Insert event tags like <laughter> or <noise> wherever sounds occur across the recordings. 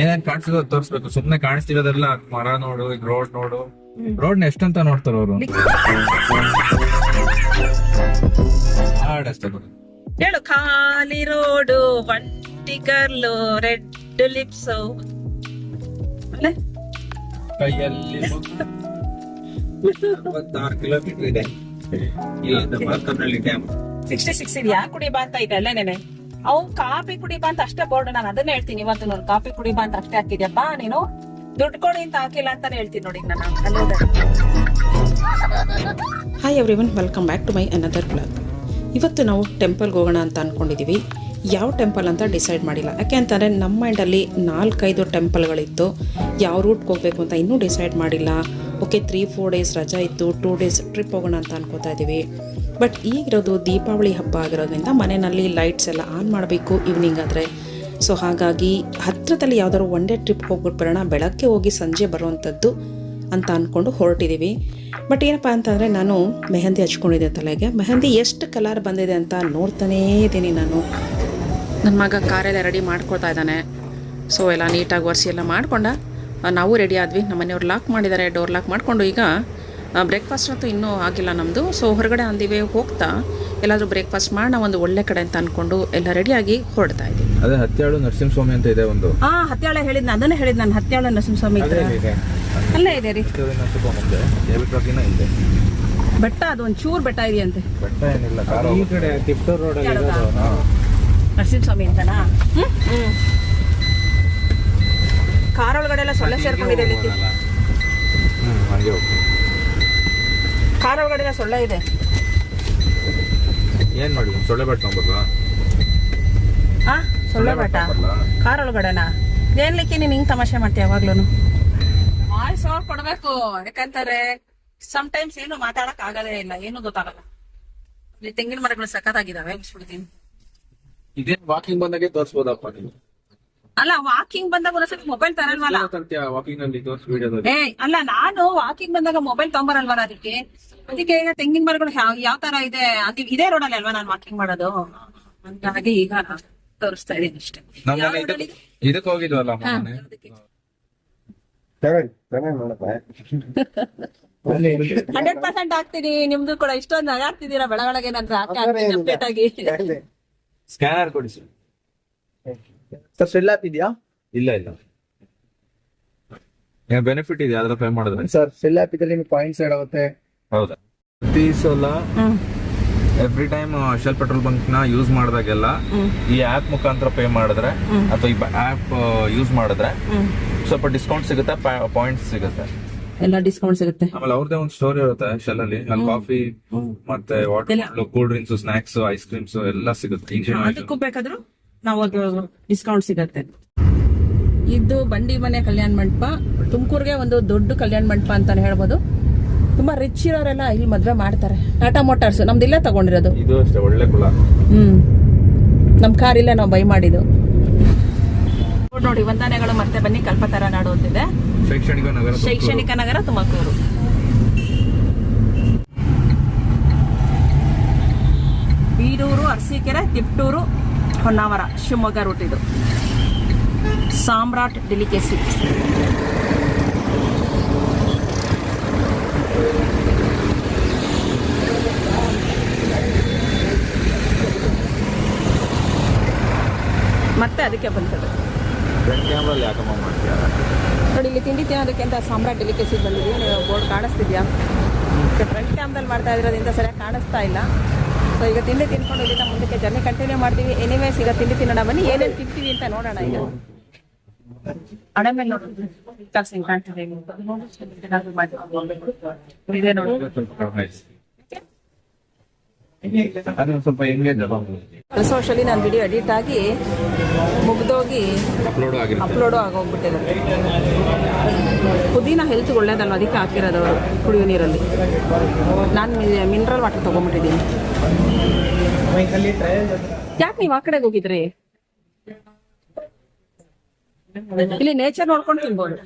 ಏನೇನ್ ಕಾಣಿಸಿదో ತೋರಿಸ್ಬೇಕು. ಸುಮ್ನೆ ಕಾಣಿಸ್ತಿರೋದೆಲ್ಲ ಮರ ನೋಡು ಈಗ ರೋಡ್ ನೋಡು. ರೋಡ್ನ ಎಷ್ಟಂತ ನೋಡ್ತಾರ ಅವರು? ಹೇಳು ಖಾಲಿ ರೋಡು ಒಂಟಿ ಕರ್ಲು ರೆಡ್ ಲಿಪ್ಸ್ ಕೈಯಲ್ಲಿ ಅರವತ್ತಾರು ಕಿಲೋಮೀಟರ್ ಇದೆ. ಇಲ್ಲಿಂದ ಮಾರ್ಕನಹಳ್ಳಿ ಡ್ಯಾಮ್ ಸಿಕ್ಸ್ಟಿ ಸಿಕ್ಸ್ ಇದೆಯಾ? ಕುಡಿ ಬಾ ಅಂತ ಇದೆ ಅಲ್ಲೇ ನೆನೆ. ಅವು ಕಾಫಿ ಕುಡಿಬಾ ಅಂತ ಅಷ್ಟೇ ಬೋರ್ಡ್ ನಾನು ಅದನ್ನ ಹೇಳ್ತೀನಿ ಇವತ್ತು ನೋಡಿ ಕಾಫಿ ಕುಡಿಬಾ ಅಂತ ಅಷ್ಟೇ ಹಾಕಿದ್ಯಪ್ಪ, ನೀನು ದುಡ್ಡು ಕೊಡಿ ಅಂತ ಹಾಕಿಲ್ಲ ಅಂತಾನೆ ಹೇಳ್ತೀನಿ ನೋಡಿ ನಾನು. Hi everyone welcome back to my another blog ಇವತ್ತು ನಾವು ಟೆಂಪಲ್ಗೆ ಹೋಗೋಣ ಅಂತ ಅಂದ್ಕೊಂಡಿದ್ದೀವಿ ಯಾವ ಟೆಂಪಲ್ ಅಂತ ಡಿಸೈಡ್ ಮಾಡಿಲ್ಲ. ಯಾಕೆ ಅಂತಂದರೆ ನಮ್ಮ ಮೈಂಡಲ್ಲಿ ನಾಲ್ಕೈದು ಟೆಂಪಲ್ಗಳಿತ್ತು ಯಾವ ರೂಟ್ಗೆ ಹೋಗಬೇಕು ಅಂತ ಇನ್ನೂ ಡಿಸೈಡ್ ಮಾಡಿಲ್ಲ. ಓಕೆ ತ್ರೀ ಫೋರ್ ಡೇಸ್ ರಜಾ ಇತ್ತು ಟೂ ಡೇಸ್ ಟ್ರಿಪ್ ಹೋಗೋಣ ಅಂತ ಅನ್ಕೋತಾ ಇದ್ದೀವಿ ಬಟ್ ಈಗಿರೋದು ದೀಪಾವಳಿ ಹಬ್ಬ ಆಗಿರೋದ್ರಿಂದ ಮನೆಯಲ್ಲಿ ಲೈಟ್ಸ್ ಎಲ್ಲ ಆನ್ ಮಾಡಬೇಕು ಈವ್ನಿಂಗ್ ಆದರೆ. ಸೊ ಹಾಗಾಗಿ ಹತ್ತಿರದಲ್ಲಿ ಯಾವ್ದಾದ್ರು ಒನ್ ಡೇ ಟ್ರಿಪ್ ಹೋಗ್ಬಿಟ್ಟು ಬರೋಣ, ಬೆಳಗ್ಗೆ ಹೋಗಿ ಸಂಜೆ ಬರುವಂಥದ್ದು ಅಂತ ಅಂದ್ಕೊಂಡು ಹೊರಟಿದ್ದೀವಿ ಬಟ್ ಏನಪ್ಪ ಅಂತಂದರೆ ನಾನು ಮೆಹಂದಿ ಹಚ್ಕೊಂಡಿದ್ದೆ ತಲೆಗೆ. ಮೆಹಂದಿ ಎಷ್ಟು ಕಲರ್ ಬಂದಿದೆ ಅಂತ ನೋಡ್ತಾನೇ ಇದ್ದೀನಿ ನಾನು. ನನ್ನ ಮಗ ಕಾರೆಲ್ಲ ರೆಡಿ ಮಾಡ್ಕೊಳ್ತಾ ಇದ್ದಾನೆ. ಸೊ ಎಲ್ಲ ನೀಟಾಗಿ ಒರೆಸಿ ಎಲ್ಲ ಮಾಡ್ಕೊಂಡ, ನಾವು ರೆಡಿ ಆದ್ವಿ. ನಮ್ಮ ಮನೆಯವ್ರು ಲಾಕ್ ಮಾಡಿದ್ದಾರೆ ಡೋರ್ ಲಾಕ್ ಮಾಡಿಕೊಂಡು ಈಗ ಬ್ರೇಕ್ಫಾಸ್ಟ್ ಅಂತೂ ಇನ್ನೂ ಆಗಿಲ್ಲ ನಮ್ಮದು ಸೊ ಹೊರಗಡೆ ಅಂದಿವೆ ಹೋಗ್ತಾ ಎಲ್ಲಾದರೂ ಬ್ರೇಕ್ಫಾಸ್ಟ್ ಮಾಡೋಣ ಒಂದು ಒಳ್ಳೆ ಕಡೆ ಅಂತ ಅಂದ್ಕೊಂಡು ಎಲ್ಲ ರೆಡಿಯಾಗಿ ಹೊರಡ್ತಾ ಇದ್ದೀವಿ. ಅದೇ ಹತ್ಯಾಳು ನರಸಿಂಹಸ್ವಾಮಿ ಅಂತ ಇದೆ ಒಂದು. ಹಾಂ ಹತ್ಯಾಳೆ ಹೇಳಿದ್ ಅದನ್ನೇ ಹೇಳಿದ್ ನಾನು ಹತ್ಯಾಳು ನರಸಿಂಹಸ್ವಾಮಿ ಅಲ್ಲೇ ಇದೆ. ರೀ ಬೆಟ್ಟ ಅದು ಒಂದು ಚೂರ್ ಬೆಟ್ಟ ಇದೆಯಂತೆ. ಬೆಟ್ಟ ಏನಿಲ್ಲ ಈ ಕಡೆ ತಿಪ್ಟೂರ್ ರೋಡ್ ನರಸಿಂಹಸ್ವಾಮಿ ಅಂತನಾ? ಹ್ಮ್? ಹ್ಮ್. ಕಾರ್ ಒಳಗಡೆ ಎಲ್ಲ ಸೊಳ್ಳೆ ಸೇರ್ಕೊಂಡಿದೆ ಹಂಗೆ ಕಾರ್ ಒಳಗಡೆ ಸೊಳ್ಳೆ ಇದೆ. ಏನ್ ಮಾಡಿ ಸೊಳ್ಳೆ ಬೆಟ್ಟ ತೊಗೊಂಬರ್ಲಾ ಆ ಸೊಳ್ಳೆ ಬೆಟ್ಟ? ಕಾರ್ ಒಳಗಡೆನಾ? ಏನ್ಲಿಕ್ಕೆ ನೀನ್ ಹಿಂಗ್ ತಮಾಷೆ ಮಾಡ್ತೀಯ ಯಾವಾಗ್ಲೂ ವಾಯ್ಸ್ ಅವ್ರು ಕೊಡ್ಬೇಕು ಯಾಕಂತಾರೆ ಸಮ್ ಟೈಮ್ಸ್ ಏನು ಮಾತಾಡಕ್ ಆಗದೇ ಇಲ್ಲ ಏನು ಗೊತ್ತಾಗಲ್ಲ. ಇಲ್ಲಿ ತೆಂಗಿನ ಮರಗಳು ಸಖತ್ತಾಗಿದಾವೆ ಬಿಡ್ತೀನಿ ಇದೇನ್ ವಾಕಿಂಗ್ ಬಂದಾಗೆ ತೋರ್ಸ್ಬೋದಪ್ಪ ನೀವು ಅಲ್ಲ ವಾಕಿಂಗ್ ಬಂದಾಗ ಒಂದ್ಸತಿ ಮೊಬೈಲ್ ತರಲ್ವಲ್ಲ? ವಾಕಿಂಗ್ನಲ್ಲಿ ತೋರ್ಸ್ ವಿಡಿಯೋದಲ್ಲಿ ಏ ಅಲ್ಲ ನಾನು ವಾಕಿಂಗ್ ಬಂದಾಗ ಮೊಬೈಲ್ ತಗೊಂಬರಲ್ವಲ್ಲ ಅದಕ್ಕೆ? ಅದಕ್ಕೆ ಈಗ ತೆಂಗಿನ ಮರಗಳು ಯಾವ ಯಾವ ತರ ಇದೆ? ಅದು ಇದೇ ಅಲ್ಲಿ ಅಲ್ವಾ ನಾನು ವಾಕಿಂಗ್ ಮಾಡೋದು? ಹಾಗಾಗಿ ಈಗ ತೋರಿಸ್ತಾ ಇದೀನಿ ಅಷ್ಟೇ. ಇದಕ್ಕೆ ಇದಕ್ಕೆ ಹೋಗಿದ್ವಲ್ಲ ಹಾ, ಮೊನ್ನೆ ಅದಕ್ಕೆ. ಅಲ್ಲಿ ಹಂಡ್ರೆಡ್ ಪರ್ಸೆಂಟ್ ಆಗ್ತೀನಿ ನಿಮ್ದು ಕೂಡ ಇಷ್ಟೊಂದು ನಗಾಡ್ತಿದ್ದೀರಾ ಬೆಳಗ್ಗೆ ನಂತರ ಅಪ್ಡೇಟ್ ಆಗಿ. ಸ್ಕ್ಯಾನರ್ ಕೊಡಿ ಸರ್. ಸರ್ ಸೆಲ್ ಆಪ್ ಇದೆಯಾ? ಇಲ್ಲ ಇಲ್ಲ. ಏನ್ ಬೆನಿಫಿಟ್ ಇದೆ ಅದ್ರ ಪೇ ಮಾಡಿದ್ರೆ? ಸರ್ ಸಿಲ್ ಆಪ್ ಇದ್ರೆ ನಿಮ್ಗೆ ಪಾಯಿಂಟ್ಸ್ ಆಗುತ್ತೆ ಹೌದಾ? ಪ್ರತಿ ಸಲ ಎವ್ರಿ ಟೈಮ್ ಶೆಲ್ ಪೆಟ್ರೋಲ್ ಬಂಕ್ನ ಯೂಸ್ ಮಾಡಿದಾಗೆಲ್ಲ ಈ ಆಪ್ ಮುಖಾಂತರ ಪೇ ಮಾಡಿದ್ರೆ ಅಥವಾ ಈ ಆಪ್ ಯೂಸ್ ಮಾಡಿದ್ರೆ ಸ್ವಲ್ಪ ಡಿಸ್ಕೌಂಟ್ ಸಿಗುತ್ತೆ ಪಾಯಿಂಟ್ಸ್ ಸಿಗುತ್ತೆ. ಎಲ್ಲ ಡಿಸ್ಕೌಂಟ್ ಸಿಗುತ್ತೆ. ಆಮೇಲೆ ಅವ್ರದೇ ಒಂದು ಸ್ಟೋರ್ ಇರುತ್ತೆ ಶೆಲ್ ಅಲ್ಲಿ. ಅಲ್ಲಿ ಕಾಫಿ ಮತ್ತೆ water cool drinks snacks ice creams ಎಲ್ಲ ಸಿಗುತ್ತೆ. ಅದಕ್ಕೂ ಬೇಕಾದ್ರೂ ನಾವು ಅದು ಡಿಸ್ಕೌಂಟ್ ಸಿಗುತ್ತೆ. ಇದು ಬಂಡಿ ಮನೆ ಕಲ್ಯಾಣ ಮಂಟಪ. ತುಮಕೂರ್ಗೆ ಒಂದು ದೊಡ್ಡ ಕಲ್ಯಾಣ ಮಂಟಪ ಅಂತಾನೆ ಹೇಳ್ಬೋದು. ತುಂಬಾ ರಿಚ್ ಇರೋರೆಲ್ಲ ಇಲ್ಲಿ ಮದ್ವೆ ಮಾಡ್ತಾರೆ. ಟಾಟಾ ಮೋಟಾರ್ಸ್ ನಮ್ದು ಇಲ್ಲೇ ತಗೊಂಡಿರೋದು. ಇದು ಅಷ್ಟೇ ಒಳ್ಳೆ ಕುಳ ಹ್ಮ್. ನಮ್ ಕಾರ್ ಇಲ್ಲ ನಾವು ಬೈ ಮಾಡಿದ್ದು. ನೋಡಿ ವಂದನೆಗಳು ಮತ್ತೆ ಬನ್ನಿ ಕಲ್ಪತರ ನಾಡು ಅಂತಿದೆ ಶೈಕ್ಷಣಿಕ ನಗರ ತುಮಕೂರು. ಶೈಕ್ಷಣಿಕ ನಗರ ತುಮಕೂರು. ಬೀರೂರು ಅರಸೀಕೆರೆ ತಿಪ್ಟೂರು ಹೊನ್ನಾವರ ಶಿವಮೊಗ್ಗ ರೂಟ್ ಇದು. ಸಾಮ್ರಾಟ್ ಡೆಲಿಕೆಸಿ. ಮತ್ತೆ ಅದಕ್ಕೆ ಬಂತದ್ದು ಫ್ರಂಟ್ ಕ್ಯಾಮ್ರಲ್ಲಿ ಯಾಕಮ್ಮ ಮಾಡ್ತೀಯ? ನೋಡಿ ಇಲ್ಲಿ ತಿಂಡಿ ತಿನ್ನೋದಕ್ಕೆ ಅಂತ ಸಾಮ್ರಾಟ್ ಡೆಲಿಕೇಸಿ ಬಂದಿದೆ ನೀವು ಬೋರ್ಡ್ ಕಾಣಿಸ್ತಿದ್ಯಾ? ಫ್ರಂಟ್ ಕ್ಯಾಮ್ದಲ್ಲಿ ಮಾಡ್ತಾ ಇರೋದ್ರಿಂದ ಸರಿಯಾಗಿ ಕಾಣಿಸ್ತಾ ಇಲ್ಲ. ಸೊ ಈಗ ತಿಂಡಿ ತಿನ್ಕೊಂಡು ಇಲ್ಲಿಂದ ಮುಂದಕ್ಕೆ ಜರ್ನಿ ಕಂಟಿನ್ಯೂ ಮಾಡ್ತೀವಿ. ಎನಿವೇಸ್ ಈಗ ತಿಂಡಿ ತಿನ್ನೋಣ ಬನ್ನಿ. ಏನೇನು ತಿಂತೀವಿ ಅಂತ ನೋಡೋಣ ಈಗ. ಹಣೆ ಮೇಲೆ ಇದೆ ನೋಡಿ ಸ್ವಲ್ಪ ಕೆಲಸ ವರ್ಷದಲ್ಲಿ ನಾನು ವಿಡಿಯೋ ಎಡಿಟ್ ಆಗಿ ಮುಗ್ದೋಗಿ ಅಪ್ಲೋಡ್ ಆಗಿರುತ್ತೆ. ಅಪ್ಲೋಡು ಆಗೋಗ್ಬಿಟ್ಟಿದೆ ಪುದೀನ ಹೆಲ್ತ್ ಒಳ್ಳೇದಲ್ವ? ಅದಕ್ಕೆ ಹಾಕಿರೋದು ಕುಡಿಯೋ ನೀರಲ್ಲಿ. ನಾನು ಮಿನರಲ್ ವಾಟರ್ ತೊಗೊಂಬಿಟ್ಟಿದ್ದೀನಿ ಯಾಕೆ ನೀವು ಆ ಕಡೆಗೆ ಹೋಗಿದ್ರಿ? ಇಲ್ಲಿ ನೇಚರ್ ನೋಡ್ಕೊಂಡು ತಿನ್ಬೋದು.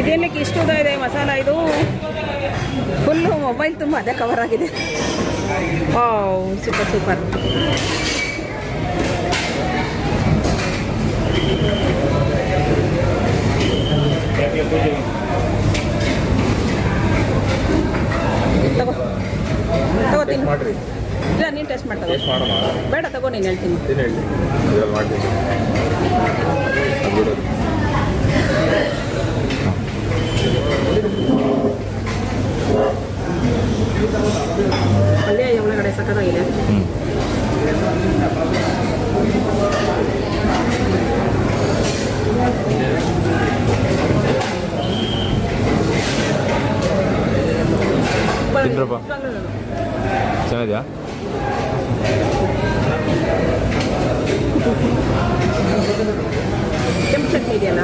ಇದೇನಕ್ಕೆ ಇಷ್ಟು ಉದ ಇದೆ, ಮಸಾಲ ಇದು. ಫುಲ್ಲು ಮೊಬೈಲ್ ತುಂಬ ಅದೇ ಕವರ್ ಆಗಿದೆ. ಸೂಪರ್ ಸೂಪರ್ ತಗೋ. ತಗೋ ತಿನ್ನು. ಮಾಡ್ರಿ ಇಲ್ಲ ನೀನು ಟೆಸ್ಟ್ ಮಾಡ್ತಗೋ ಟೇಸ್ಟ್ ಮಾಡೋಣ ಬೇಡ ತಗೋ ನೀನು ಹೇಳ್ತೀನಿ. ಏನು ಹೇಳಿ. ಇದ್ರಲ್ಲಿ ಮಾಡ್ತೀನಿ. ಅದು ಬಿಡೋದು ಪಲ್ಯ ಒಳಗಡೆ ಸಕ್ಕತ್ತಾಗಿದೆ ತಿನ್ರಪ್ಪ. ಚೆನ್ನಾಗಿದೆಯಾ? ಕೆಂಪು ಚಟ್ನಿ ಇದೆಯಲ್ಲ?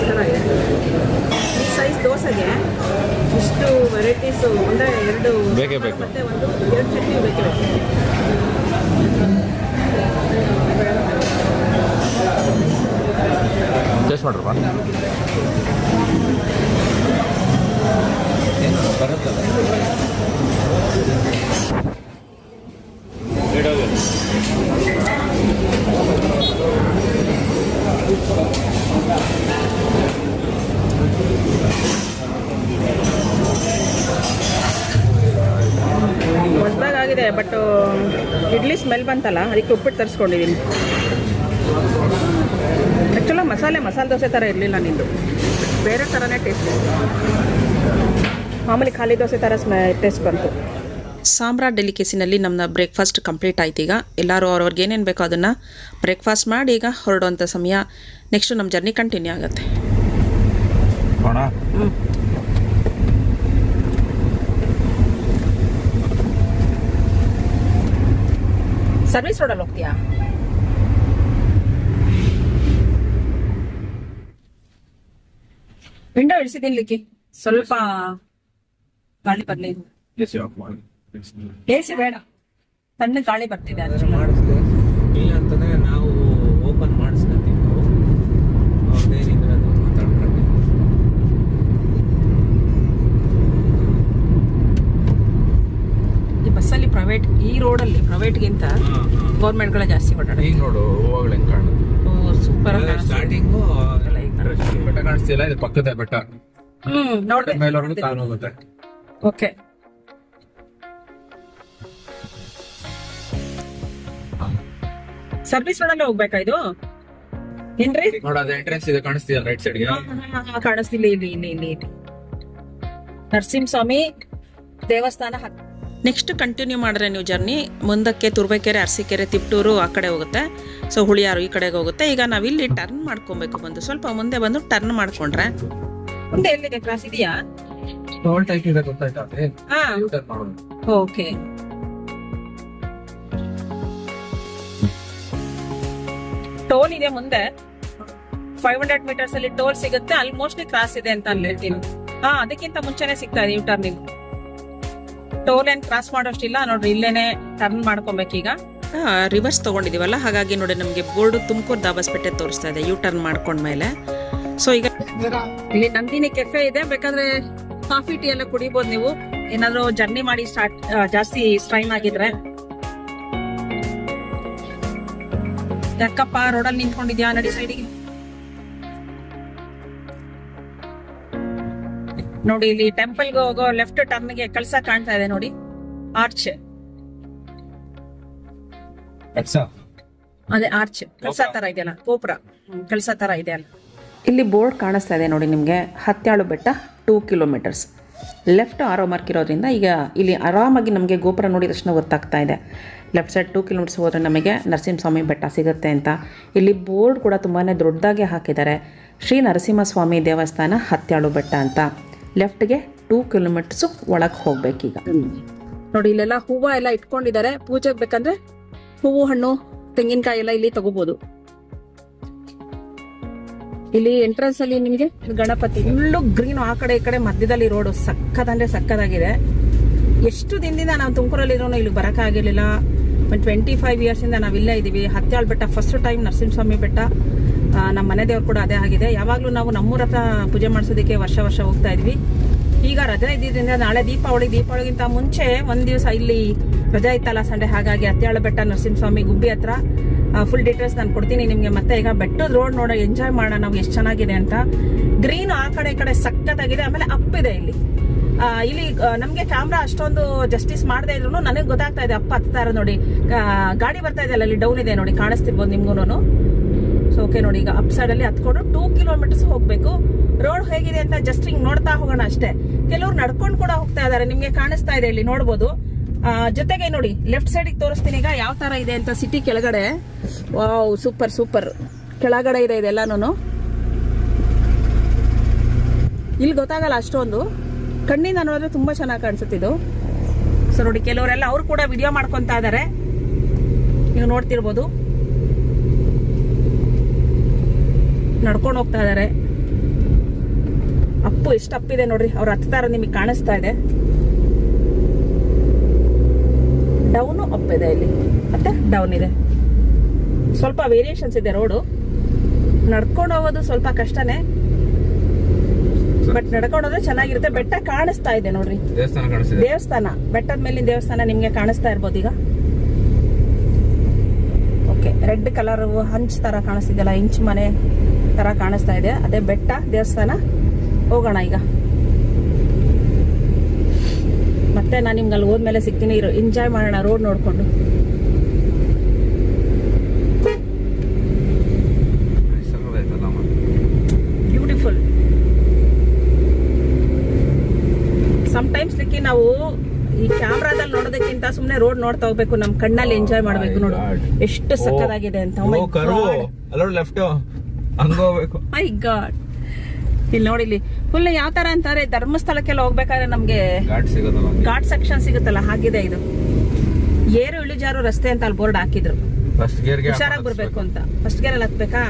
ಚೆನ್ನಾಗಿದೆ. ಈ ಸೈಜ್ ದೋಸೆಗೆ ಇಷ್ಟು ವೆರೈಟೀಸು ಅಂದರೆ ಎರಡು ಬೇಕೇ ಬೇಕು. ಮತ್ತೆ ಒಂದು ಎರಡು ಚಟ್ನಿ ಬೇಕೇ ಬೇಕು. ಟೇಸ್ಟ್ ಮಾಡ್ರಪ್ಪ. ಹೊಸದಾಗಿದೆ ಬಟ್ ಇಡ್ಲಿ ಸ್ಮೆಲ್ ಬಂತಲ್ಲ ಅದಕ್ಕೆ ಉಪ್ಪಿಟ್ಟು ತರಿಸ್ಕೊಂಡಿದ್ದೀನಿ ಆ್ಯಕ್ಚುಲಾಗಿ ಮಸಾಲೆ ಮಸಾಲೆ ದೋಸೆ ಥರ ಇರಲಿಲ್ಲ ನಿಂದು. ಬೇರೆ ಥರನೇ ಟೇಸ್ಟ್ ಮಾಮೂಲಿ ಖಾಲಿ ದೋಸೆ ಥರ ಸ್ಮೆ ಟೇಸ್ಟ್ ಬಂತು. ಸಾಂಬ್ರಾ ಡೆಲಿಕೇಸಿನಲ್ಲಿ ನಮ್ಮ ಬ್ರೇಕ್ಫಾಸ್ಟ್ ಕಂಪ್ಲೀಟ್ ಆಯ್ತು ಈಗ. ಎಲ್ಲರೂ ಅವ್ರವ್ರಿಗೆ ಏನೇನು ಬೇಕೋ ಅದನ್ನು ಬ್ರೇಕ್ಫಾಸ್ಟ್ ಮಾಡಿ ಈಗ ಹೊರಡುವಂಥ ಸಮಯ. ನೆಕ್ಸ್ಟು ನಮ್ಮ ಜರ್ನಿ ಕಂಟಿನ್ಯೂ ಆಗುತ್ತೆ. ಸರ್ವಿಸ್ ರೋಡಲ್ಲಿ ಹೋಗ್ತೀಯಾ? ವಿಂಡೋ ಇಳಿಸಿದ್ದೀನಿ ಲಿಕ್ಕಿ ಸ್ವಲ್ಪ ಗಾಳಿ ಬರ್ಲಿ ಎಸಿ ಆಫ್ ಮಾಡಿ ಎ ಸಿ ಬೇಡ ತಣ್ಣ ಗಾಳಿ ಬರ್ತಿದೆ ಅಲ್ಲಿ ಮಾಡಿಸ್ದೆ ಇಲ್ಲ ಅಂತಂದ್ರೆ ನಾವು ಓಪನ್ ಮಾಡಿಸ್ಕೊಂತೀವಿ ನಾವು. ಅವ್ರದ್ದೇನಿದ್ರೆ ಅದು ಮಾತಾಡ್ಕೊಂಡು. ಈ ಬಸ್ಸಲ್ಲಿ ಪ್ರೈವೇಟ್ ಈ ರೋಡಲ್ಲಿ ಪ್ರೈವೇಟ್ಗಿಂತ ಗೌರ್ಮೆಂಟ್ಗಳೇ ಜಾಸ್ತಿ ಓಡಾಡ ಈಗ ನೋಡು ಹೂವಾಗಳು ಹೆಂಗ್ ಕಾಣುತ್ತೆ. ಓ ಸೂಪರ್ ಸ್ಟಾರ್ಟಿಂಗು ಬೆಟ್ಟ ಕಾಣಿಸ್ತಿಲ್ಲ ಇದು ಪಕ್ಕದ ಬೆಟ್ಟ. ಹ್ಮ್ ನೋಡಿ ಮೇಲವರೆಗೂ ತಾನು ಹೋಗುತ್ತೆ. ಓಕೆ. ಸರ್ವಿಸ್ ರೋಡಲ್ಲೇ ಹೋಗ್ಬೇಕಾ ಇದು? ಏನ್ರಿ? ನೋಡ ಅದು ಎಂಟ್ರೆನ್ಸ್ ಇದೆ ಕಾಣಿಸ್ತಿದೆ ರೈಟ್ ಸೈಡ್ಗೆ ಕಾಣಿಸ್ತಿಲ್ಲ ಇಲ್ಲಿ ಇಲ್ಲಿ ಇಲ್ಲಿ ನರಸಿಂಹ ನರಸಿಂಹಸ್ವಾಮಿ ದೇವಸ್ಥಾನ ಹತ್ ನೆಕ್ಸ್ಟ್ ಕಂಟಿನ್ಯೂ ಮಾಡಿದ್ರೆ ನೀವು ಜರ್ನಿ ಮುಂದಕ್ಕೆ ತುರ್ಬೇಕೆರೆ ಅರಸಿಕೆರೆ ತಿಪ್ಟೂರು ಆ ಕಡೆ ಹೋಗುತ್ತೆ. ಸೊ ಹುಳಿಯಾರು ಈ ಕಡೆಗೆ ಹೋಗುತ್ತೆ. ಈಗ ನಾವು ಇಲ್ಲಿ ಟರ್ನ್ ಮಾಡ್ಕೊಬೇಕು ಬಂದು. ಸ್ವಲ್ಪ ಮುಂದೆ ಬಂದು ಟರ್ನ್ ಮಾಡ್ಕೊಂಡ್ರೆ. ಮುಂದೆ ಎಲ್ಲಿದೆ ಕ್ರಾಸ್ ಇದೆಯಾ? ಓಕೆ ಟೋಲ್ ಇದೆ ಮುಂದೆ. ಫೈವ್ ಹಂಡ್ರೆಡ್ ಮೀಟರ್ಸ್ ಅಲ್ಲಿ ಟೋಲ್ ಸಿಗುತ್ತೆ. ಅಲ್ಲಿ ಮೋಸ್ಟ್ಲಿ ಕ್ರಾಸ್ ಇದೆ ಅಂತ ಅಲ್ಲಿ ಹೇಳ್ತೀನಿ ಹಾ ಅದಕ್ಕಿಂತ ಮುಂಚೆನೆ ಸಿಗ್ತಾ ಇದೆ ಯೂ ಟರ್ನಿಂಗ್ ಟೋಲ್ ಏನ್ ಕ್ರಾಸ್ ಮಾಡೋಷ್ಟಿಲ್ಲ, ನೋಡ್ರಿ ಇಲ್ಲೇನೆ ಟರ್ನ್ ಮಾಡ್ಕೊಬೇಕೀಗ. ರಿವರ್ಸ್ ತಗೊಂಡಿದೀವಲ್ಲ, ಹಾಗಾಗಿ ನೋಡಿ ನಮಗೆ ಬೋರ್ಡ್ ತುಮಕೂರು ದಾಬಸ್ಪೇಟೆ ತೋರಿಸ್ತಾ ಇದೆ ಯು ಟರ್ನ್ ಮಾಡ್ಕೊಂಡ್ಮೇಲೆ ಸೊ ಈಗ ಇಲ್ಲಿ ನಂದಿನಿ ಕೆಫೆ ಇದೆ, ಬೇಕಾದ್ರೆ ಕಾಫಿ ಟೀ ಎಲ್ಲ ಕುಡಿಬಹುದು ನೀವು. ಏನಾದ್ರು ಜರ್ನಿ ಮಾಡಿ ಸ್ಟಾರ್ಟ್ ಜಾಸ್ತಿ ಸ್ಟ್ರೈನ್ ಆಗಿದ್ರೆ. ಯಾಕಪ್ಪ ರೋಡಲ್ಲಿ ನಿಂತ್ಕೊಂಡಿದ್ಯಾ ನಡಿ ಸೈಡಿಗೆ ನೋಡಿ ಇಲ್ಲಿ ಟೆಂಪಲ್ಗೆ ಹೋಗೋ ಲೆಫ್ಟ್ ಟರ್ನ್ಗೆ ಕಳ್ಸ ಕಾಣ್ತಾ ಇದೆ ನೋಡಿ. ಆರ್ಚ್ ಅದೇ ಆರ್ಚ್ ಕಳ್ಸ ತರ ಇದೆಯಲ್ಲ ಗೋಪುರ ಕಳಸ ಕಳ್ಸ ತರ ಇದೆ ಅಲ್ಲ. ಇಲ್ಲಿ ಬೋರ್ಡ್ ಕಾಣಿಸ್ತಾ ಇದೆ ನೋಡಿ ನಿಮಗೆ Hatyalu Betta two kilometres left arrow mark ಇರೋದ್ರಿಂದ ಈಗ ಇಲ್ಲಿ ಆರಾಮಾಗಿ ನಮಗೆ ಗೋಪುರ ನೋಡಿದ ತಕ್ಷಣ ಗೊತ್ತಾಗ್ತಾ ಇದೆ. ಲೆಫ್ಟ್ ಸೈಡ್ ಟೂ ಕಿಲೋಮೀಟರ್ಸ್ ಹೋದರೆ ನಮಗೆ ನರಸಿಂಹಸ್ವಾಮಿ ಬೆಟ್ಟ ಸಿಗುತ್ತೆ ಅಂತ. ಇಲ್ಲಿ ಬೋರ್ಡ್ ಕೂಡ ತುಂಬಾ ದೊಡ್ಡದಾಗಿ ಹಾಕಿದ್ದಾರೆ. ಶ್ರೀ ನರಸಿಂಹಸ್ವಾಮಿ ದೇವಸ್ಥಾನ ಹತ್ಯಾಳು ಬೆಟ್ಟ ಅಂತ. ಲೆಫ್ಟ್ಗೆ ಟೂ ಕಿಲೋಮೀಟರ್ಸು ಒಳಗೆ ಹೋಗ್ಬೇಕೀಗ. ನೋಡಿ, ಇಲ್ಲೆಲ್ಲ ಹೂವು ಎಲ್ಲ ಇಟ್ಕೊಂಡಿದ್ದಾರೆ. ಪೂಜೆಗೆ ಬೇಕಂದ್ರೆ ಹೂವು, ಹಣ್ಣು, ತೆಂಗಿನಕಾಯಿ ಎಲ್ಲ ಇಲ್ಲಿ ತಗೋಬಹುದು ಇಲ್ಲಿ ಎಂಟ್ರೆನ್ಸ್ ಅಲ್ಲಿ ನಿಮಗೆ ಗಣಪತಿ. ಫುಲ್ಲು ಗ್ರೀನ್ ಆ ಕಡೆ ಈ ಕಡೆ ಮಧ್ಯದಲ್ಲಿ ರೋಡ್ ಸಕ್ಕದಂದ್ರೆ ಸಕ್ಕದಾಗಿದೆ ಎಷ್ಟು ದಿನದಿಂದ ನಾವು ತುಮಕೂರಲ್ಲಿ ಇರೋನು ಇಲ್ಲಿ ಬರೋಕ್ಕಾಗಿರ್ಲಿಲ್ಲ ಟ್ವೆಂಟಿ ಫೈವ್ ಇಯರ್ಸಿಂದ ನಾವು ಇಲ್ಲೇ ಇದ್ದೀವಿ ಹತ್ಯಾಳ್ ಬೆಟ್ಟ ಫಸ್ಟ್ ಟೈಮ್ ನರಸಿಂಹಸ್ವಾಮಿ ಬೆಟ್ಟ. ನಮ್ಮ ಮನೆ ದೇವ್ರು ಕೂಡ ಅದೇ ಆಗಿದೆ. ಯಾವಾಗಲೂ ನಾವು ನಮ್ಮೂರ ಹತ್ರ ಪೂಜೆ ಮಾಡಿಸೋದಕ್ಕೆ ವರ್ಷ ವರ್ಷ ಹೋಗ್ತಾ ಇದ್ವಿ. ಈಗ ರಜೆ ಇದ್ದಿದ್ರಿಂದ ನಾಳೆ ದೀಪಾವಳಿ, ದೀಪಾವಳಿಗಿಂತ ಮುಂಚೆ ಒಂದ್ ದಿವಸ ಇಲ್ಲಿ ರಜೆ ಇತ್ತಲ್ಲ ಸಂಡೆ, ಹಾಗಾಗಿ ಅತ್ಯಾಳ ಬೆಟ್ಟ ನರಸಿಂಹಸ್ವಾಮಿ ಗುಬ್ಬಿ ಹತ್ರ ಫುಲ್ ಡೀಟೇಲ್ಸ್ ನಾನು ಕೊಡ್ತೀನಿ ನಿಮಗೆ. ಮತ್ತೆ ಈಗ ಬೆಟ್ಟದ ರೋಡ್ ನೋಡೋ ಎಂಜಾಯ್ ಮಾಡೋಣ, ನಾವು ಎಷ್ಟು ಚೆನ್ನಾಗಿದೆ ಅಂತ. ಗ್ರೀನ್ ಆ ಕಡೆ, ಈ ಕಡೆ ಸಕ್ಕತ್ತಾಗಿದೆ ಆಮೇಲೆ ಅಪ್ ಇದೆ ಇಲ್ಲಿ. ಇಲ್ಲಿ ನಮಗೆ ನಮ್ಗೆ ಕ್ಯಾಮ್ರಾ ಅಷ್ಟೊಂದು ಜಸ್ಟಿಸ್ ಮಾಡದೇ ಇದ್ರು ನನಗೆ ಗೊತ್ತಾಗ್ತಾ ಇದೆ. ಅಪ್ಪ ಹತ್ತಾ ಇರೋದು ನೋಡಿ. ಗಾಡಿ ಬರ್ತಾ ಇದೆ ಅಲ್ಲಿ ಡೌನ್ ಇದೆ ನೋಡಿ, ಕಾಣಿಸ್ತಿರ್ಬೋದು ನಿಮ್ಗೂನು ಸೊ ಓಕೆ ನೋಡಿ, ಈಗ ಅಪ್ ಸೈಡ್ ಅಲ್ಲಿ ಹತ್ಕೊಂಡು ಟೂ ಕಿಲೋಮೀಟರ್ಸ್ ಹೋಗ್ಬೇಕು. ರೋಡ್ ಹೇಗಿದೆ ಅಂತ ಜಸ್ಟ್ ಹಿಂಗ್ ನೋಡ್ತಾ ಹೋಗೋಣ ಅಷ್ಟೇ. ಕೆಲವ್ರು ನಡ್ಕೊಂಡು ಕೂಡ ಹೋಗ್ತಾ ಇದಾರೆ ನಿಮ್ಗೆ ಕಾಣಿಸ್ತಾ ಇದೆ ಇಲ್ಲಿ, ನೋಡ್ಬೋದು. ಜೊತೆಗೆ ನೋಡಿ ಲೆಫ್ಟ್ ಸೈಡ್ ತೋರಿಸ್ತೀನಿ ಈಗ ಯಾವ ತರ ಇದೆ ಅಂತ ಸಿಟಿ ಕೆಳಗಡೆ. ವಾವ್ ಸೂಪರ್ ಸೂಪರ್ ಕೆಳಗಡೆ ಇದೆ ಇದೆಲ್ಲಾನು ಇಲ್ಲಿ ಗೊತ್ತಾಗಲ್ಲ ಅಷ್ಟೊಂದು. ಕಣ್ಣಿಂದ ನೋಡಿದ್ರೆ ತುಂಬಾ ಚೆನ್ನಾಗಿ ಕಾಣಿಸುತ್ತಿದ್ದು ಸೊ ನೋಡಿ, ಕೆಲವರೆಲ್ಲ ಅವ್ರು ಕೂಡ ವಿಡಿಯೋ ಮಾಡ್ಕೊತಾ ಇದಾರೆ ನೀವು ನೋಡ್ತಿರ್ಬೋದು. ನಡ್ಕೊಂಡು ಹೋಗ್ತಾ ಇದಾರೆ. ಅಪ್ಪು ಎಷ್ಟು ಅಪ್ಪಿದೆ ನೋಡ್ರಿ ಅವ್ರ ಹತ್ತಾರ ನಿಮಗೆ ಕಾಣಿಸ್ತಾ ಇದೆ. ಡೌನು ಅಪ್ ಇದೆ ಇಲ್ಲಿ. ಮತ್ತೆ ಡೌನ್ ಇದೆ. ಸ್ವಲ್ಪ ವೇರಿಯೇಷನ್ಸ್ ಇದೆ ರೋಡು ನಡ್ಕೊಂಡು ಹೋಗೋದು ಸ್ವಲ್ಪ ಕಷ್ಟನೇ. ಬಟ್ ನಡ್ಕೊಂಡು ಹೋದ್ರೆ ಚೆನ್ನಾಗಿರುತ್ತೆ. ಬೆಟ್ಟ ಕಾಣಿಸ್ತಾ ಇದೆ ನೋಡ್ರಿ. ದೇವಸ್ಥಾನ ಬೆಟ್ಟದ ಮೇಲಿನ ದೇವಸ್ಥಾನ ನಿಮ್ಗೆ ಕಾಣಿಸ್ತಾ ಇರ್ಬೋದು ಈಗ. ಓಕೆ ರೆಡ್ ಕಲರ್ ಹಂಚ್ ತರ ಕಾಣಿಸ್ತಿದೆಯಲ್ಲ ಇಂಚ್ ಮನೆ. ತರ ಕಾಣಿಸ್ತಾ ಇದೆ. ಅದೇ ಬೆಟ್ಟ ದೇವಸ್ಥಾನ. ಹೋಗೋಣ ಈಗ. ಮತ್ತೆ ನಾನು ನಿಮ್ಗೆ ಅಲ್ಲಿ ಹೋದ್ಮೇಲೆ ಸಿಗ್ತೀನಿ. ಇರೋ ಎಂಜಾಯ್ ಮಾಡೋಣ ರೋಡ್ ನೋಡ್ಕೊಂಡು. ಬ್ಯೂಟಿಫುಲ್ ಸಮಟೈಮ್ಸ್ ಲಿಕ್ಕಿ ನಾವು ಈ ಕ್ಯಾಮ್ರಾದಲ್ಲಿ ನೋಡೋದಕ್ಕಿಂತ ಸುಮ್ಮನೆ ರೋಡ್ ನೋಡ್ತಾ ಹೋಗ್ಬೇಕು. ನಮ್ ಕಣ್ಣಲ್ಲಿ ಎಂಜಾಯ್ ಮಾಡ್ಬೇಕು ನೋಡು. ಎಷ್ಟು ಸಕ್ಕದಾಗಿದೆ ಅಂತ. ಕರು ಅಲ್ಲೋ ಲೆಫ್ಟ್ ಹಂಗ ಹೋಗ್ಬೇಕು ಮೈ <laughs> ಗಾಡ್ ಇಲ್ಲಿ ನೋಡಿ ಇಲ್ಲಿ ಫುಲ್ ಯಾವ ತರ ಅಂತಾರೆ ಧರ್ಮಸ್ಥಳಕ್ಕೆಲ್ಲ ಹೋಗ್ಬೇಕಾದ್ರೆ ನಮ್ಗೆ ಘಾಟ್ ಸಿಗೋದಲ್ಲ ಹಂಗೆ. ಘಾಟ್ ಸೆಕ್ಷನ್ ಸಿಗುತ್ತಲ್ಲ ಹಾಗಿದೆ ಇದು. ಏರು ಇಳಿಜಾರು ರಸ್ತೆ ಅಂತ ಅಲ್ಲಿ ಬೋರ್ಡ್ ಹಾಕಿದ್ರು. ಫಸ್ಟ್ ಗೇರ್ಗೆ ಹುಷಾರಾಗಿ ಬರ್ಬೇಕು ಅಂತ. ಫಸ್ಟ್ ಗೇರ್ ಅಲ್ಲಿ ಹತ್ಬೇಕಾ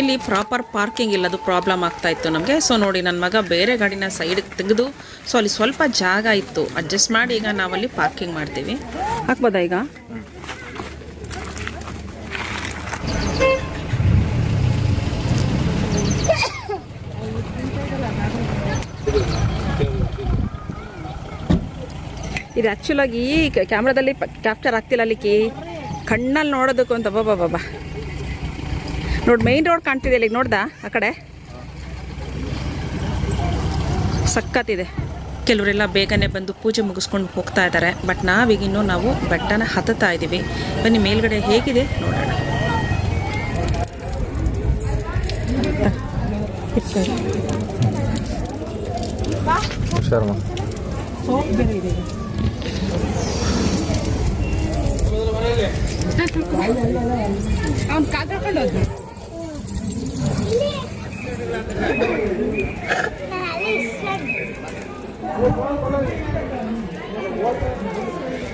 ಇಲ್ಲಿ ಪ್ರಾಪರ್ ಪಾರ್ಕಿಂಗ್ ಇಲ್ಲದು ಪ್ರಾಬ್ಲಮ್ ಆಗ್ತಾ ಇತ್ತು ನಮಗೆ. ಸೊ ನೋಡಿ ನನ್ನ ಮಗ ಬೇರೆ ಗಾಡಿನ ಸೈಡ್ಗೆ ತೆಗೆದು ಸೊ ಅಲ್ಲಿ ಸ್ವಲ್ಪ ಜಾಗ ಇತ್ತು. ಅಡ್ಜಸ್ಟ್ ಮಾಡಿ ಈಗ ನಾವಲ್ಲಿ ಪಾರ್ಕಿಂಗ್ ಮಾಡ್ತೀವಿ. ಹಾಕ್ಬೋದಾ ಈಗ? ಇದು ಆ್ಯಕ್ಚುಲಾಗಿ ಕ್ಯಾಮ್ರಾದಲ್ಲಿ ಕ್ಯಾಪ್ಚರ್ ಆಗ್ತಿಲ್ಲ ಅಲ್ಲಿಕಿ. ಕಣ್ಣಲ್ಲಿ ನೋಡೋದಕ್ಕೂ ಅಂತ ಬಾಬಾ ಬಾಬಾ ನೋಡಿ ಮೈನ್ ರೋಡ್ ಕಾಣ್ತಿದೆ ಅಲ್ಲಿಗೆ ನೋಡ್ದಾ? ಆ ಕಡೆ? ಸಕ್ಕತ್ತಿದೆ ಕೆಲವರೆಲ್ಲ ಬೇಗನೆ ಬಂದು ಪೂಜೆ ಮುಗಿಸ್ಕೊಂಡು ಹೋಗ್ತಾ ಇದ್ದಾರೆ. ಬಟ್ ನಾವೀಗಿನ್ನೂ ನಾವು ಬೆಟ್ಟನ ಹತ್ತುತ್ತಾ ಇದ್ದೀವಿ. ಬನ್ನಿ ಮೇಲ್ಗಡೆ ಹೇಗಿದೆ ನೋಡೋಣ. ಹುಷಾರ್ ಅವ್ನು ಕಾಕೊಂಡು ಹೋದ್ರು.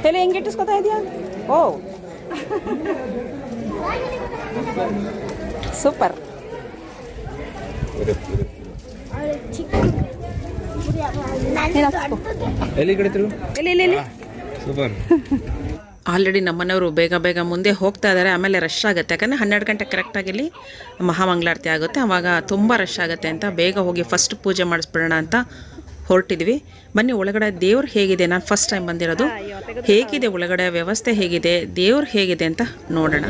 ತಲೆ ಹೆಂಗೆ ಇಟ್ಟಿಸ್ಕೊತಾ ಇದೆಯಾ? ಓ. ಸೂಪರ್. ಎಲ್ಲಿ ಕಡೆ ಸೂಪರ್. ಆಲ್ರೆಡಿ ನಮ್ಮನೆಯವರು ಬೇಗ ಬೇಗ ಮುಂದೆ ಹೋಗ್ತಾ ಇದ್ದಾರೆ. ಆಮೇಲೆ ರಶ್ ಆಗುತ್ತೆ. ಯಾಕಂದರೆ ಹನ್ನೆರಡು ಗಂಟೆ ಕರೆಕ್ಟಾಗಿ ಇಲ್ಲಿ ಮಹಾಮಂಗಳಾರತಿ ಆಗುತ್ತೆ. ಆವಾಗ ತುಂಬ ರಶ್ ಆಗುತ್ತೆ ಅಂತ ಬೇಗ ಹೋಗಿ ಫಸ್ಟ್ ಪೂಜೆ ಮಾಡಿಸ್ಬಿಡೋಣ ಅಂತ ಹೊರಟಿದ್ವಿ. ಬನ್ನಿ ಒಳಗಡೆ ದೇವ್ರು ಹೇಗಿದೆ? ನಾನು ಫಸ್ಟ್ ಟೈಮ್ ಬಂದಿರೋದು. ಹೇಗಿದೆ ಒಳಗಡೆ ವ್ಯವಸ್ಥೆ ಹೇಗಿದೆ? ದೇವ್ರು ಹೇಗಿದೆ ಅಂತ ನೋಡೋಣ.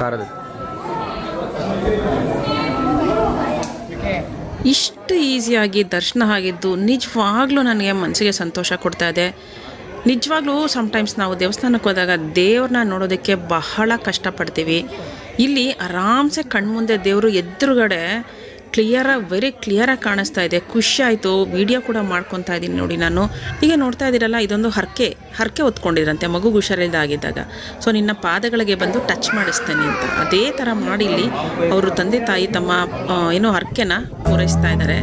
ಖಾರದ. ಇಷ್ಟು ಈಸಿಯಾಗಿ ದರ್ಶನ ಆಗಿದ್ದು ನಿಜವಾಗ್ಲೂ ನನಗೆ ಮನಸ್ಸಿಗೆ ಸಂತೋಷ ಕೊಡ್ತಾ ಇದೆ. ನಿಜವಾಗ್ಲೂ ಸಮಟೈಮ್ಸ್ ನಾವು ದೇವಸ್ಥಾನಕ್ಕೆ ಹೋದಾಗ ದೇವ್ರನ್ನ ನೋಡೋದಕ್ಕೆ ಬಹಳ ಕಷ್ಟಪಡ್ತೀವಿ. ಇಲ್ಲಿ ಆರಾಮ್ಸೆ ಕಣ್ಮುಂದೆ ದೇವರು ಎದುರುಗಡೆ ಕ್ಲಿಯರಾಗಿ ವೆರಿ ಕ್ಲಿಯರಾಗಿ ಕಾಣಿಸ್ತಾ ಇದೆ. ಖುಷಿ ಆಯಿತು. ವಿಡಿಯೋ ಕೂಡ ಮಾಡ್ಕೊತಾ ಇದ್ದೀನಿ ನೋಡಿ ನಾನು. ಈಗ ನೋಡ್ತಾ ಇದ್ದೀರಲ್ಲ, ಇದೊಂದು ಹರಕೆ ಹರಕೆ ಹೊತ್ಕೊಂಡಿದ್ರಂತೆ ಮಗು ಹುಷಾರಿಲ್ದಾಗಿದ್ದಾಗ. ಸೊ ನಿನ್ನ ಪಾದಗಳಿಗೆ ಬಂದು ಟಚ್ ಮಾಡಿಸ್ತೇನೆ ಅಂತ. ಅದೇ ಥರ ಮಾಡಿ ಇಲ್ಲಿ ಅವರು ತಂದೆ ತಾಯಿ ತಮ್ಮ ಏನೋ ಹರಕೆನ ಪೂರೈಸ್ತಾ ಇದ್ದಾರೆ.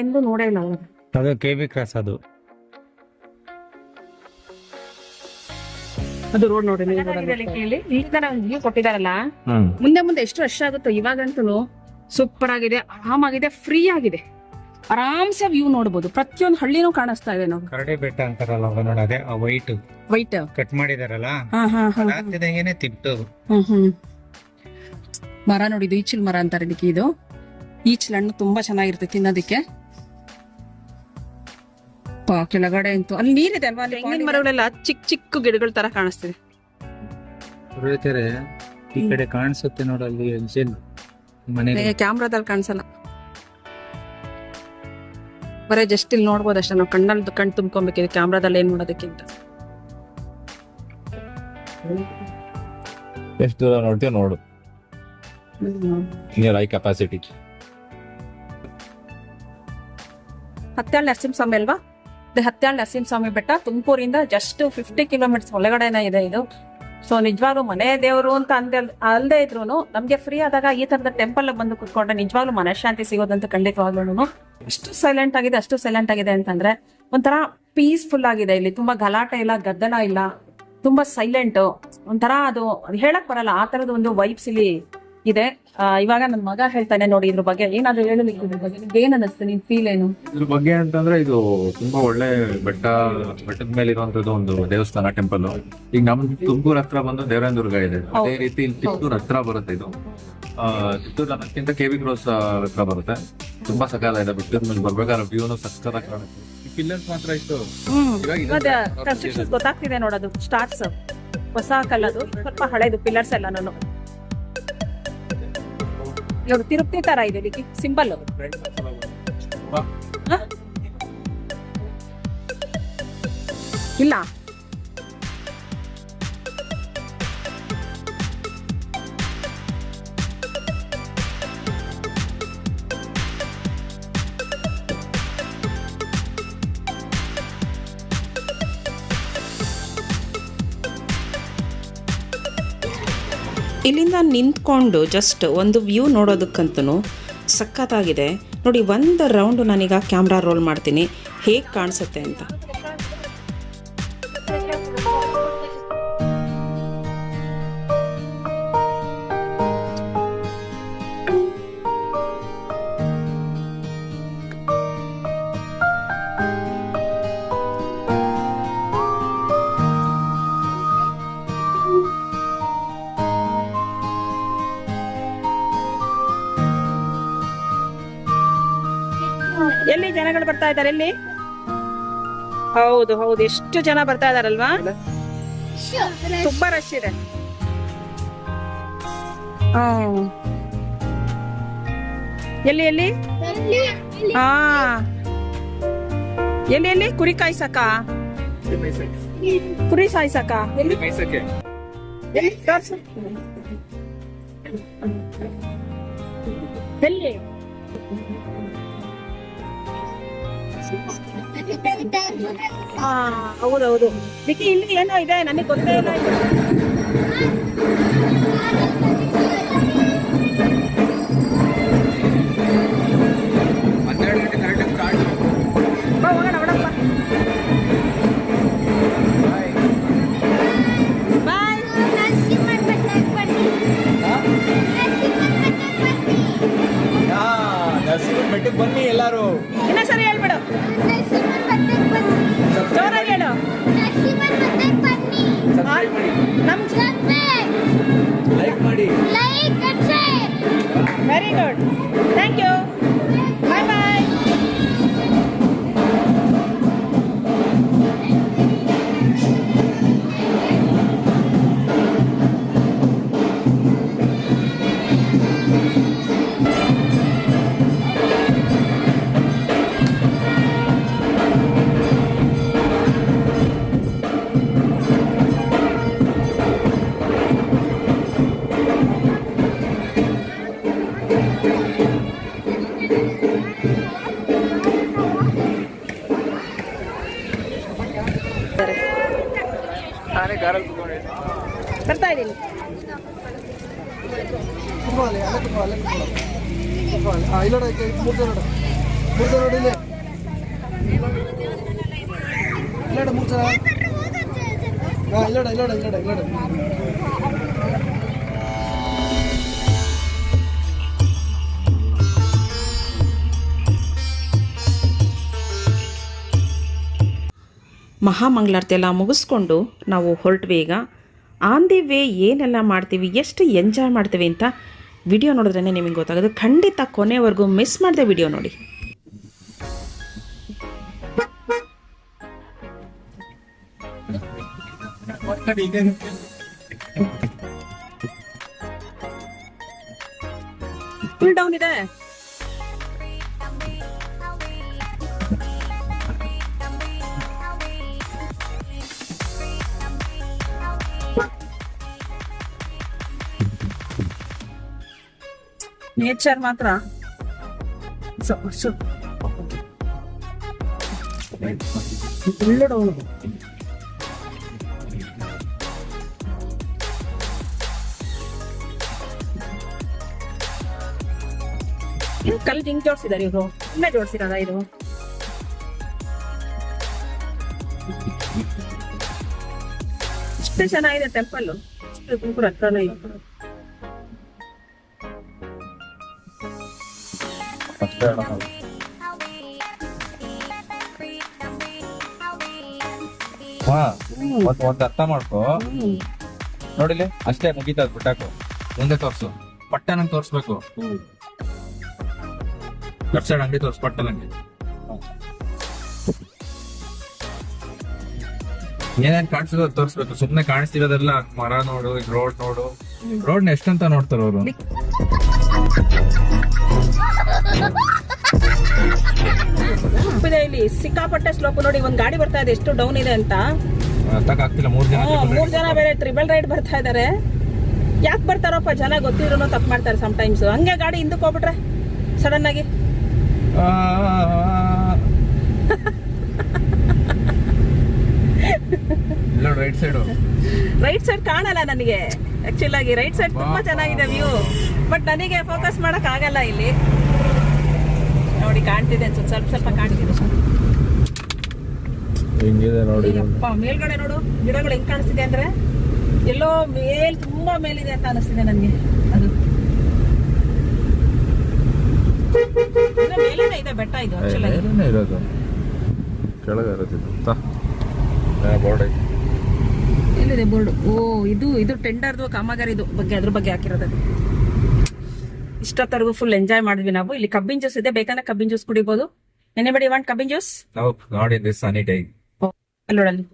ತರ ವ್ಯೂ ನಾನು ಎಂದೂ ನೋಡೇ ಇಲ್ಲ ಅವ್ರು. ಅದು ಕೆ ಬಿ ಕ್ರಾಸ್ ಅದು. ಅದು ರೋಡ್ ನೋಡಿ ಈಗ ವ್ಯೂ ಕೊಟ್ಟಿದಾರಲ್ಲ ಮುಂದೆ ಮುಂದೆ ಎಷ್ಟು ರಶ್ ಆಗುತ್ತೋ ಇವಾಗಂತೂ ಸೂಪರ್ ಆಗಿದೆ ಆರಾಮಾಗಿದೆ ಫ್ರೀ ಆಗಿದೆ. ಆರಾಮ್ಸೆ ವ್ಯೂ ನೋಡ್ಬೋದು. ಪ್ರತಿಯೊಂದು ಹಳ್ಳಿನೂ ಕಾಣಿಸ್ತಾ ಇದೆ ನಾವು ಕರಡಿ ಬೆಟ್ಟ ಅಂತಾರಲ್ಲ ಅವಾಗ ನೋಡಿ ಅದೇ ವೈಟ್ ವೈಟ್ ಕಟ್ ಮಾಡಿದಾರಲ್ಲ? ಹಾ ಹಾ ಹಾ. ಆಗ್ತಿದಂಗೆನೆ ತಿಟ್ಟು ಹ್ಮ್ ಹ್ಮ್. ಮರ ನೋಡಿದ್ದು ಈಚಿಲ್ ಮರ ಅಂತಾರೆ ಇದಕ್ಕೆ ಇದು. ಈಚಿಲ್ ಹಣ್ಣು ತುಂಬಾ ಚೆನ್ನಾಗಿರುತ್ತೆ ತಿನ್ನೋದಿಕ್ಕೆ. ಕೆಳಗಡೆ ಅಂತೂ ಅಲ್ಲಿ ನೀರಿದೆ ಅಲ್ವಾ? ತೆಂಗಿನ ಮರಗಳೆಲ್ಲ ಚಿಕ್ಕ ಚಿಕ್ಕ ಗಿಡಗಳ ತರ ಕಾಣಿಸ್ತಿದೆ. ಹೇಳ್ತಾರೆ ಈ ಕಡೆ ಕಾಣಿಸುತ್ತೆ ನೋಡಲ್ಲಿ ಎಲ್ಸಿಲ್ ಮನೆ ಕ್ಯಾಮ್ರಾದಲ್ಲಿ ಕಾಣಿಸಲ್ಲ. ಬರೇ ಜಸ್ಟ್ ಇಲ್ಲಿ ನೋಡ್ಬೋದು ಅಷ್ಟೇ ನಾವು ಕಣ್ಣಲ್ಲಿ ಕಣ್ಣು ತುಂಬ್ಕೊಬೇಕಿದೆ ಕ್ಯಾಮ್ರಾದಲ್ಲಿ ಏನ್ ಮಾಡೋದಕ್ಕಿಂತ. ಎಷ್ಟು ದೂರ ನೋಡ್ತೀವಿ ನೋಡು. Near I capacity Hathyal Narasimhaswamy ಅಲ್ವಾ? ಇದು ಹತ್ಯಾಳ್ ನರಸಿಂಹಸ್ವಾಮಿ ಬೆಟ್ಟ. ತುಮಕೂರಿಂದ ಜಸ್ಟ್ ಫಿಫ್ಟಿ ಕಿಲೋಮೀಟರ್ಸ್ ಒಳಗಡೆನೇ ಇದೆ ಇದು. ಸೊ ನಿಜವಾಗ್ಲೂ ಮನೆ ದೇವರು ಅಂತ ಅಂದ ಅಲ್ಲದೆ ಇದ್ರು ನಮ್ಗೆ ಫ್ರೀ ಆದಾಗ ಈ ತರದ ಟೆಂಪಲ್ ಬಂದು ಕುತ್ಕೊಂಡ್ರೆ ನಿಜವಾಗ್ಲೂ ಮನಃಶಾಂತಿ ಸಿಗೋದಂತ ಖಂಡಿತವಾಗ್ಲೂ ಅಷ್ಟು ಸೈಲೆಂಟ್ ಆಗಿದೆ, ಅಷ್ಟು ಸೈಲೆಂಟ್ ಆಗಿದೆ ಅಂತಂದ್ರೆ ಒಂಥರ ಪೀಸ್ಫುಲ್ ಆಗಿದೆ ಇಲ್ಲಿ. ತುಂಬಾ ಗಲಾಟೆ ಇಲ್ಲ, ಗದ್ದಲ ಇಲ್ಲ, ತುಂಬಾ ಸೈಲೆಂಟ್ ಒಂಥರ ಅದು ಅದು ಹೇಳಕ್ ಬರಲ್ಲ. ಆ ತರದ ಒಂದು ವೈಬ್ಸ್ ಇಲ್ಲಿ ಇದೆ. ಇವಾಗ ನನ್ನ ಮಗ ಹೇಳ್ತಾನೆ ನೋಡಿ ಇದ್ರ ಬಗ್ಗೆ. ಏನಾದ್ರು ಹೇಳಲಿಕ್ಕೆ ಇದ್ರ ಬಗ್ಗೆ. ನಿಮ್ಗೆ ಏನ್ ಅನ್ನಿಸ್ತು? ನಿನ್ ಫೀಲ್ ಏನು? ಇದ್ರ ಬಗ್ಗೆ ಅಂತಂದ್ರೆ ಇದು ತುಂಬಾ ಒಳ್ಳೆ ಬೆಟ್ಟ ಬೆಟ್ಟದ ಮೇಲೆ ಇರುವಂತದ್ದು ಒಂದು ದೇವಸ್ಥಾನ ಟೆಂಪಲ್ ಈಗ ನಮ್ ತುಮಕೂರ್ ಹತ್ರ ಬಂದು ದೇವರಾಯನದುರ್ಗ ಇದೆ. ಅದೇ ರೀತಿ ಚಿತ್ತೂರ್ ಹತ್ರ ಬರುತ್ತೆ ಇದು. ಆ, ಅದಕ್ಕಿಂತ ಕೆವಿ ಕೆ ಕ್ರಾಸ್ ಹತ್ರ ಬರುತ್ತೆ. ತುಂಬಾ ಸಕಾಲ ಇದೆ. ಬೆಟ್ಟದ ಮೇಲೆ ಬರ್ಬೇಕಾದ್ರೆ ವ್ಯೂನು ಸಕ್ಕತ್ತಾಗಿ ಕಾಣುತ್ತೆ. ಪಿಲ್ಲರ್ಸ್ ಮಾತ್ರ ಮತ್ತೆ ಕನ್ಸ್ಟ್ರಕ್ಷನ್ ಗೊತ್ತಾಗ್ತಿದೆ ನೋಡೋದು. ಸ್ಟಾರ್ಟ್ಸ್ ಹೊಸ ಕಲ್ಲದು ಸ್ವಲ್ಪ ಹಳೆದು ಪಿಲ್ಲರ್ಸ್ ಎಲ್ಲ ನಾನು ಇವಾಗ ತಿರುಪ್ತಿ ತರ ಇದೆ ಇಲ್ಲಿ ಸಿಂಬಲ್ ಇಲ್ಲ. ಇಲ್ಲಿಂದ ನಿಂತ್ಕೊಂಡು ಜಸ್ಟ್ ಒಂದು ವ್ಯೂ ನೋಡೋದಕ್ಕಂತೂ ಸಖತ್ತಾಗಿದೆ. ನೋಡಿ, ಒಂದು ರೌಂಡು ನಾನೀಗ ಕ್ಯಾಮ್ರಾ ರೋಲ್ ಮಾಡ್ತೀನಿ. ಹೇಗೆ ಕಾಣಿಸುತ್ತೆ ಅಂತ. ಇದ್ದಾರೆ ಇಲ್ಲಿ ಹೌದು ಹೌದು. ಎಷ್ಟು ಜನ ಬರ್ತಾ ಇದಾರಲ್ವಾ ತುಂಬಾ ರಶ್ ಇದೆ. ಎಲ್ಲಿ ಎಲ್ಲಿ? ಹಾ. ಎಲ್ಲಿ ಎಲ್ಲಿ? ಕುರಿ ಕಾಯ್ಸಕ ಕುರಿ ಸಾಯ್ಸಕ ಎಲ್ಲಿ? ಹಾ ಹೌದೌದು ವಿಕಿ ಇಲ್ಲಿ ಏನೋ ಇದೆ? ನನಗೆ ಗೊತ್ತೇ ಇಲ್ಲ ಇದು. ಬಾ ಹೋಗೋಣ ಹೊಡಪ್ಪ ಬಾಯ್. ಬೆಟ್ಟಕ್ಕೆ ಬನ್ನಿ. ಎಲ್ಲಾರು. ಇನ್ನ ಸರಿ ಹೇಳ್ಬಿಡು. ಕುತ್ಕೊಳ್ಳಿ, ಅಲ್ಲೇ ಕುತ್ಕೊಳ್ಳಿ, ಅಲ್ಲೇ ಕುತ್ಕೊಳ್ಳಿ. ಕುತ್ಕೊಳ್ಳಿ. ಆ, ಇಲ್ಲ ನೋಡಿ, ಮೂರ್ ನೋಡಿ. ಮೂರ್ತ ನೋಡಿ ಇಲ್ಲಿ ಇಲ್ಲಡ ಮೂರ್ತ ಹಾಂ ಇಲ್ಲಡ ಇಲ್ಲಡ ಇಲ್ಲಡ ಇಲ್ಲಡ ಮಹಾಮಂಗಳಾರತಿ ಎಲ್ಲ ಮುಗಿಸ್ಕೊಂಡು ನಾವು ಹೊರಟ್ವಿ ಈಗ ಆನ್ ದಿ ವೇ ಏನೆಲ್ಲ ಮಾಡ್ತೀವಿ ಎಷ್ಟು ಎಂಜಾಯ್ ಮಾಡ್ತೀವಿ ಅಂತ ವಿಡಿಯೋ ನೋಡಿದ್ರೇ ನಿಮಗೆ ಗೊತ್ತಾಗೋದು ಖಂಡಿತ ಕೊನೆವರೆಗೂ ಮಿಸ್ ಮಾಡದೆ ವಿಡಿಯೋ ನೋಡಿ. ಡೌನ್ ಇದೆ. ನೇಚರ್ ಮಾತ್ರ. Full ಇದು ಕಲ್ಲು ಹಿಂಗ್ ಜೋಡ್ಸಿದಾರೆ ಇವರು. ಇನ್ನ ಜೋಡ್ಸಿರಲ್ಲ ಇದು? ಇಷ್ಟು ಚೆನ್ನಾಗಿದೆ ಟೆಂಪಲ್ ಇಷ್ಟು ತುಮಕೂರು ಹತ್ರನೇ ಇದೆ. ಹಾ. ಒಂದ್ ಒಂದ್ ಅರ್ಥ ಮಾಡ್ಕೋ. ನೋಡಿಲಿ ಅಷ್ಟೇ ಮುಗೀತದ ಬಿಟ್ಟಾಕು. ಮುಂದೆ ತೋರ್ಸು. ಪಟ್ಟೆ ನಂಗೆ ತೋರ್ಸ್ಬೇಕು ಲೆಫ್ಟ್ ಸೈಡ್ ಅಂಗಡಿ ತೋರ್ಸ್ ಪಟ್ಟೆ ನಂಗೆ ಏನೇನ್ ಕಾಣಿಸೋದು ತೋರಿಸ್ಬೇಕು ತೋರ್ಸ್ಬೇಕು. ಸುಮ್ನೆ ಕಾಣಿಸ್ತಿರೋದೆಲ್ಲ ಮರ ನೋಡು ರೋಡ್ ನೋಡು. ರೋಡ್ ಎಷ್ಟಂತ ನೋಡ್ತಾರ ಅವರು? ಇಲ್ಲಿ. ಸಿಕ್ಕಾಪಟ್ಟೆ ಸ್ಲೋಪ್ ನೋಡಿ ಒಂದ್ ಗಾಡಿ ಬರ್ತಾ ಇದೆ ಎಷ್ಟು ಡೌನ್ ಇದೆ ಅಂತ. ಮೂರ್ ಜನ ಹ್ಮ್, ಮೂರ್ ಜನ ಬೇರೆ ಟ್ರಿಬಲ್ ರೈಡ್ ಬರ್ತಾ ಇದಾರೆ. ಯಾಕೆ ಬರ್ತಾರಪ್ಪ ಜನ ಗೊತ್ತಿದ್ರು ತಪ್ಪು ಮಾಡ್ತಾರೆ ಟೈಮ್ಸ್ ಹಂಗೆ ಗಾಡಿ ಹಿಂದಕ್ಕೆ ಹೋಗ್ಬಿಟ್ರೆ ಸಡನ್ ಆಗಿ. ರೈಟ್ ಸೈಡು ರೈಟ್ ಸೈಡ್ ಕಾಣಲ್ಲ ನನಗೆ. ಆಕ್ಚುಲ್ ಆಗಿ ರೈಟ್ ಸೈಡ್ ತುಂಬಾ ಚೆನ್ನಾಗಿದೆ ವ್ಯೂ ಬಟ್ ನನಗೆ ಫೋಕಸ್ ಮಾಡಕ್ ಆಗಲ್ಲ ಇಲ್ಲಿ. ನೋಡಿ ಕಾಣ್ತಿದೆ ಅನ್ಸುತ್ತೆ. ಸ್ವಲ್ಪ ಸ್ವಲ್ಪ ಕಾಣ್ತಿದೆ. ಹೆಂಗಿದೆ ನೋಡಿ ಅಪ್ಪ ಮೇಲ್ಗಡೆ ನೋಡು. ಗಿಡಗಳು ಹೆಂಗ್ ಕಾಣಿಸ್ತಿದೆ ಅಂದ್ರೆ ಎಲ್ಲೋ ಮೇಲ್ ತುಂಬಾ ಮೇಲಿದೆ ಅಂತ ಅನಿಸ್ತಿದೆ ನನಗೆ. ಅದು. ಮೇಲೇನೆ ಇದೆ ಬೆಟ್ಟ ಇದು ಆಕ್ಚುಲ್ ಇರೋದು. ಕೆಳಗೆ ಇರೋದು ಬೋರ್ಡ್ ಐತಿ. ಎಲ್ಲಿದೆ ಬೋರ್ಡ್? ಓ ಇದು ಇದು ಟೆಂಡರ್ದು ಕಾಮಗಾರಿದು ಬಗ್ಗೆ ಅದ್ರ ಬಗ್ಗೆ ಹಾಕಿರೋದು. ಇಷ್ಟೊತ್ತರೆಗೂ ಫುಲ್ ಎಂಜಾಯ್ ಮಾಡಿದ್ವಿ ನಾವು. ಇಲ್ಲಿ ಕಬ್ಬಿನ ಜ್ಯೂಸ್ ಇದೆ. ಬೇಕಂದ್ರೆ ಕಬ್ಬಿನ ಜ್ಯೂಸ್ ಕುಡಿಬಹುದು ಎನಿಬಡಿ ವಾಂಟ್ ಕಬ್ಬಿನ ಜ್ಯೂಸ್ ನಾವು ನೋಡಿ ದಿಸ್ ಸನಿ ಡೇ ಅಲ್ಲೋಡಲ್ಲಿ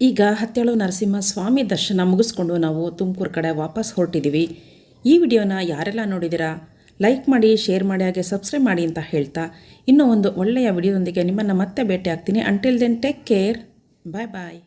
ಈಗ ಹತ್ತೇಳು ನರಸಿಂಹ ಸ್ವಾಮಿ ದರ್ಶನ ಮುಗಿಸ್ಕೊಂಡು ನಾವು ತುಮಕೂರು ಕಡೆ ವಾಪಸ್ ಹೊರಟಿದ್ದೀವಿ. ಈ ವಿಡಿಯೋನ ಯಾರೆಲ್ಲ ನೋಡಿದ್ದೀರಾ? ಲೈಕ್ ಮಾಡಿ ಶೇರ್ ಮಾಡಿ ಹಾಗೆ ಸಬ್ಸ್ಕ್ರೈಬ್ ಮಾಡಿ ಅಂತ ಹೇಳ್ತಾ ಇನ್ನೂ ಒಂದು ಒಳ್ಳೆಯ ವಿಡಿಯೋದೊಂದಿಗೆ ನಿಮ್ಮನ್ನು ಮತ್ತೆ ಭೇಟಿ ಆಗ್ತೀನಿ until then take care bye bye